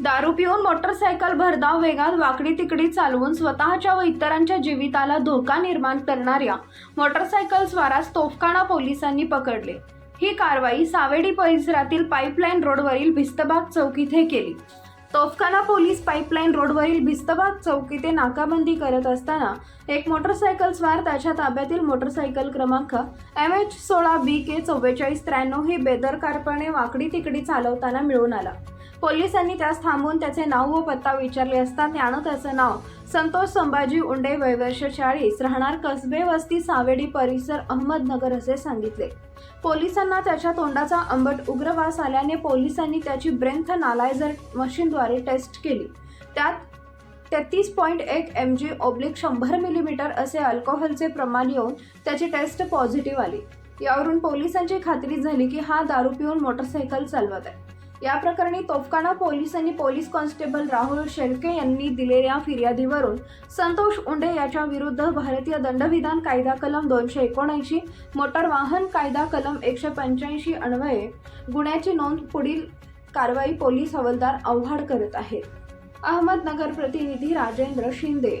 दारू पिऊन मोटरसायकल भरधाव वेगात वाकडी तिकडी चालवून स्वतःच्या व इतरांच्या जीविताला धोका निर्माण करणाऱ्या मोटरसायकल स्वारास तोफखाना पोलिसांनी पकडले. ही कारवाई सावेडी परिसरातील पाईपलाईन रोडवरील भिस्तबाग चौक इथे केली. तोफखाना पोलीस पाईपलाईन रोडवरील भिस्तबाग चौक इथे नाकाबंदी करत असताना एक मोटरसायकल स्वार त्याच्या ताब्यातील मोटरसायकल क्रमांक एम एच सोळा बी के चव्वेचाळीस त्र्याण्णव हे बेदरकारपणे वाकडी तिकडी चालवताना मिळून आला. पोलिसांनी त्यास थांबून त्याचे नाव व पत्ता विचारले असता त्यानं त्याचं नाव संतोष संभाजी उंडे वयवर्ष चाळीस राहणार कसबे वस्ती सावेडी परिसर अहमदनगर असे सांगितले. पोलिसांना त्याच्या तोंडाचा आंबट उग्रवास आल्याने पोलिसांनी त्याची ब्रेंथ नालायझर मशीनद्वारे टेस्ट केली. त्यात तेहतीस पॉईंट एक एम जी ओब्लिक शंभर मिलीमीटर असे अल्कोहोलचे प्रमाण येऊन त्याची टेस्ट पॉझिटिव्ह आली. यावरून पोलिसांची खात्री झाली की हा दारू पिऊन मोटरसायकल चालवत आहे. या प्रकरणी तोफखाना पोलिसांनी पोलीस कॉन्स्टेबल राहुल शेळके यांनी दिलेल्या फिर्यादीवरून संतोष उंडे याच्या विरुद्ध भारतीय दंडविधान कायदा कलम दोनशे एकोणऐंशी मोटार वाहन कायदा कलम एकशे पंच्याऐंशी अन्वये गुन्ह्याची नोंद पुढील कारवाई पोलीस हवालदार आव्हाड करत आहेत. अहमदनगर प्रतिनिधी राजेंद्र शिंदे